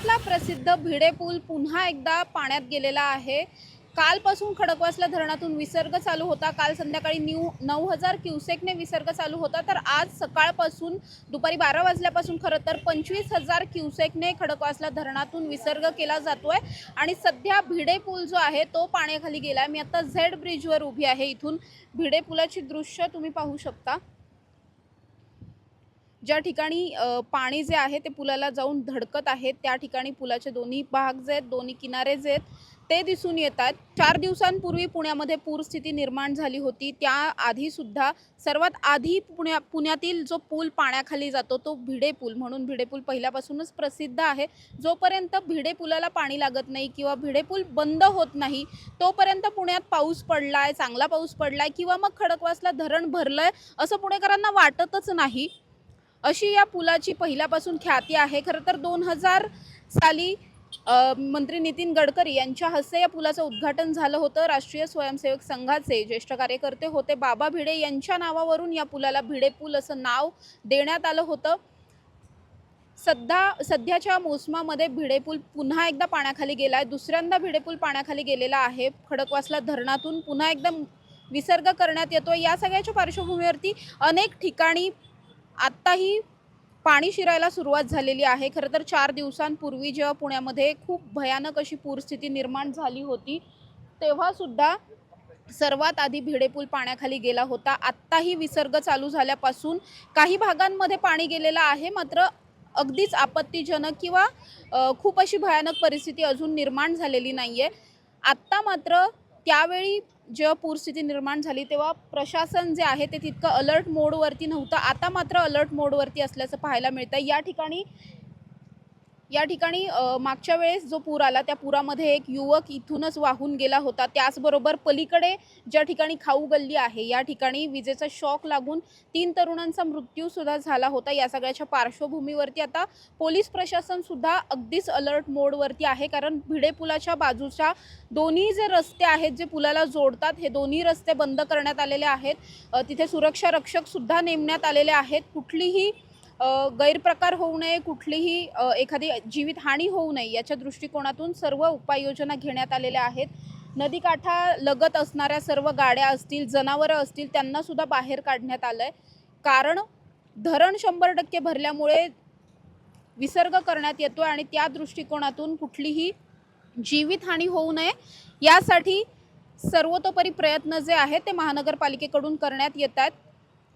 पुण्यातला प्रसिद्ध भिडे पूल पुन्हा एकदा पाण्यात गेलेला आहे. कालपासून खडकवासला धरणातून विसर्ग चालू होता. काल संध्याकाळी न्यू नऊ हजार क्युसेकने विसर्ग चालू होता. तर आज सकाळपासून दुपारी बारा वाजल्यापासून खरं तर पंचवीस हजार क्युसेकने खडकवासला धरणातून विसर्ग केला जातोय. आणि सध्या भिडे पूल जो आहे तो पाण्याखाली गेला मी आता झेड ब्रिजवर उभी आहे इथून. भिडे पुलाची दृश्य तुम्ही पाहू शकता. ज्या ठिकाणी पाणी जे आहे ते पुलाला जाऊन धडकत आहे त्या ठिकाणी पुलाचे दोन्ही भाग जे आहेत दोन्ही किनारे जे आहेत ते दिसून येतात. चार दिवसांपूर्वी पुण्यामध्ये पूरस्थिती निर्माण झाली होती. त्याआधीसुद्धा सर्वात आधी पुण्या पुण्यातील जो पूल पाण्याखाली जातो तो भिडे पूल. म्हणून भिडे पूल पहिल्यापासूनच प्रसिद्ध आहे. जोपर्यंत भिडे पुलाला पाणी लागत नाही किंवा भिडे पूल बंद होत नाही तोपर्यंत पुण्यात पाऊस पडलाय चांगला पाऊस पडलाय किंवा मग खडकवासला धरण भरलंय असं पुणेकरांना वाटतच नाही. अशी या पुलाची पहिल्यापासून ख्याती आहे. खरं तर दोन हजार साली मंत्री नितीन गडकरी यांच्या हस्ते या पुलाचं उद्घाटन झालं होतं. राष्ट्रीय स्वयंसेवक संघाचे ज्येष्ठ कार्यकर्ते होते. बाबा भिडे यांच्या नावावरून या पुलाला भिडे पूल असं नाव देण्यात आलं होतं. सध्या सध्याच्या मोसमामध्ये भिडेपूल पुन्हा एकदा पाण्याखाली गेला आहे दुसऱ्यांदा भिडेपूल पाण्याखाली गेलेला आहे. खडकवासला धरणातून पुन्हा एकदा विसर्ग करण्यात येतो या सगळ्याच्या पार्श्वभूमीवरती अनेक ठिकाणी आत्ताही पाणी शिरायला सुरुवात झालेली आहे. खरं तर चार दिवसांपूर्वी जेव्हा पुण्यामध्ये खूप भयानक अशी पूरस्थिती निर्माण झाली होती तेव्हासुद्धा सर्वात आधी भिडेपूल पाण्याखाली गेला होता. आत्ताही विसर्ग चालू झाल्यापासून काही भागांमध्ये पाणी गेलेलं आहे. मात्र अगदीच आपत्तीजनक किंवा खूप अशी भयानक परिस्थिती अजून निर्माण झालेली नाही आहे आत्ता मात्र त्यावेळी जेव्हा पूरस्थिती निर्माण झाली तेव्हा प्रशासन जे आहे ते तितकं अलर्ट मोडवरती नव्हतं. आता मात्र अलर्ट मोडवरती असल्याचं पाहायला मिळतं या ठिकाणी या ठिकाणी मागच्या वेळेस जो पूर आला त्या पुरामध्ये एक युवक इथूनच वाहून गेला होता. त्याचबरोबर पलीकडे ज्या ठिकाणी खाऊ गल्ली आहे या ठिकाणी विजेचा शॉक लागून तीन तरुणांचा मृत्यू सुद्धा झाला होता. या सगळ्याच्या पार्श्वभूमीवरती आता पोलीस प्रशासन सुद्धा अगदीच अलर्ट मोडवरती आहे. कारण भिडे पुलाच्या बाजूच्या दोन्ही जे रस्ते आहेत जे पुलाला जोडतात हे दोन्ही रस्ते बंद करण्यात आलेले आहेत. तिथे सुरक्षा रक्षक सुद्धा नेमण्यात आलेले आहेत. कुठलीही गैरप्रकार होऊ नये कुठलीही एखादी जीवितहानी होऊ नये याच्या दृष्टिकोनातून सर्व उपाययोजना घेण्यात आलेल्या आहेत. नदीकाठा लगत असणाऱ्या सर्व गाड्या असतील जनावरं असतील त्यांना सुद्धा बाहेर काढण्यात आलं आहे कारण धरण शंभर टक्के भरल्यामुळे विसर्ग करण्यात येतो आणि त्या दृष्टिकोनातून कुठलीही जीवितहानी होऊ नये. यासाठी सर्वतोपरी प्रयत्न जे आहेत ते महानगरपालिकेकडून करण्यात येत आहेत.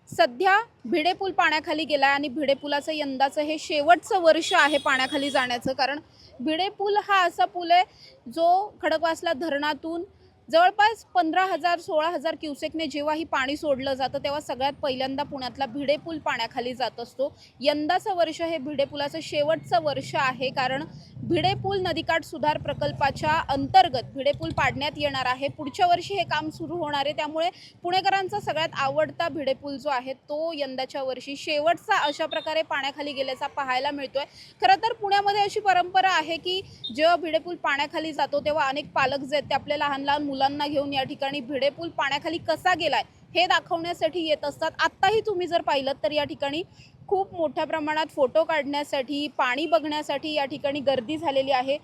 सध्या भिडेपूल पाण्याखाली गेला आहे आणि भिडेपुलाचं यंदाचं हे शेवटचं वर्ष आहे पाण्याखाली जाण्याचं. कारण भिडेपूल हा असा पूल आहे जो खडकवासला धरणातून जवळपास पंधरा हजार सोळा हजार क्युसेकने जेव्हाही पाणी सोडलं जातं तेव्हा सगळ्यात पहिल्यांदा पुण्यातला भिडेपूल पाण्याखाली जात असतो. यंदाचं वर्ष हे भिडेपुलाचं शेवटचं वर्ष आहे कारण भिडेपूल नदीकाठ सुधार प्रकल्पाच्या अंतर्गत भिडेपूल पाडण्यात येणार आहे. पुढच्या वर्षी हे काम सुरू होणार आहे. त्यामुळे पुणेकरांचा सगळ्यात आवडता भिडेपूल जो आहे तो यंदाच्या वर्षी शेवटचा अशा प्रकारे पाण्याखाली गेल्याचा पाहायला मिळतोय. खरं तर पुण्यामध्ये अशी परंपरा आहे की जेव्हा भिडेपूल पाण्याखाली जातो तेव्हा अनेक पालक जे आहेत ते आपल्या लहान लहान मुलांना घेऊन या ठिकाणी भिडेपूल पाण्याखाली कसा गेलाय हे दाखवण्यासाठी येत असतात. आत्ताही तुम्ही जर पाहिलं तर या ठिकाणी खूप मोठ्या प्रमाणात फोटो काढण्यासाठी पाणी बघण्यासाठी या ठिकाणी गर्दी झालेली आहे.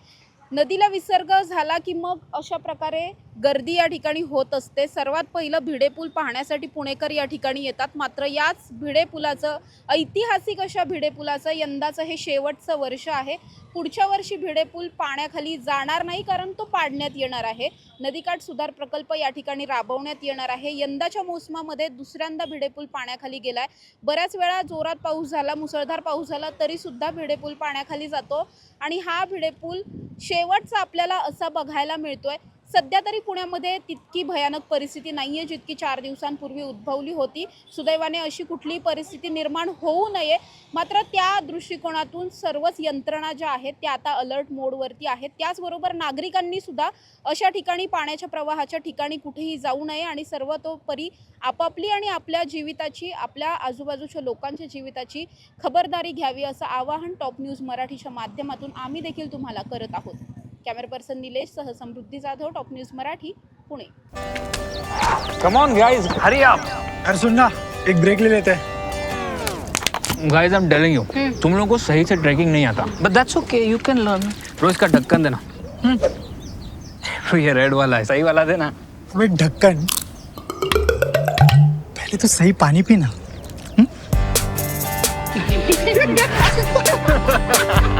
नदीला विसर्ग झाला की मग अशा प्रकारे गर्दी या ठिकाणी होत असते. सर्वात पहिलं भिडेपूल पाहण्यासाठी पुणेकर या ठिकाणी येतात. मात्र याच भिडेपुलाचं ऐतिहासिक अशा भिडेपुलाचं यंदाचं हे शेवटचं वर्ष आहे. पुढच्या वर्षी भिडेपूल पाण्याखाली जाणार नाही कारण तो पाडण्यात येणार आहे. नदीकाठ सुधार प्रकल्प या ठिकाणी राबवण्यात येणार आहे. यंदाच्या मोसमामध्ये दुसऱ्यांदा भिडेपूल पाण्याखाली गेलाय. बऱ्याच वेळा जोरात पाऊस झाला मुसळधार पाऊस झाला तरीसुद्धा भिडेपूल पाण्याखाली जातो. आणि हा भिडेपूल शेवटचा आपल्याला असा बघायला मिळतोय. सध्या तरी पुण्यामध्ये तितकी भयानक परिस्थिती नाही आहे जितकी चार दिवसांपूर्वी उद्भवली होती. सुदैवाने अशी कुठलीही परिस्थिती निर्माण होऊ नये. मात्र त्या दृष्टिकोनातून सर्वच यंत्रणा ज्या आहेत त्या आता अलर्ट मोडवरती आहेत. त्याचबरोबर नागरिकांनी सुद्धा अशा ठिकाणी पाण्याच्या प्रवाहाच्या ठिकाणी कुठेही जाऊ नये आणि सर्वतोपरी आपापली आणि आपल्या जीविताची आपल्या आजूबाजूच्या लोकांच्या जीविताची खबरदारी घ्यावी असं आवाहन टॉप न्यूज मराठीच्या माध्यमातून आम्ही देखील तुम्हाला करत आहोत. कॅमेरा पर्सन निलेश सह Samruddhi Jadhav top news Marathi Pune. Come on guys Hari आप अरे सुन ना एक ब्रेक ले लेते. हैं guys I am telling you तुम लोगों को सही से ट्रैकिंग नहीं आता. But that's okay you can learn रोज का ढक्कन देना. हम्म। ये रेड वाला है. सही वाला देना. अबे ढक्कन पहले तो सही पानी पीना.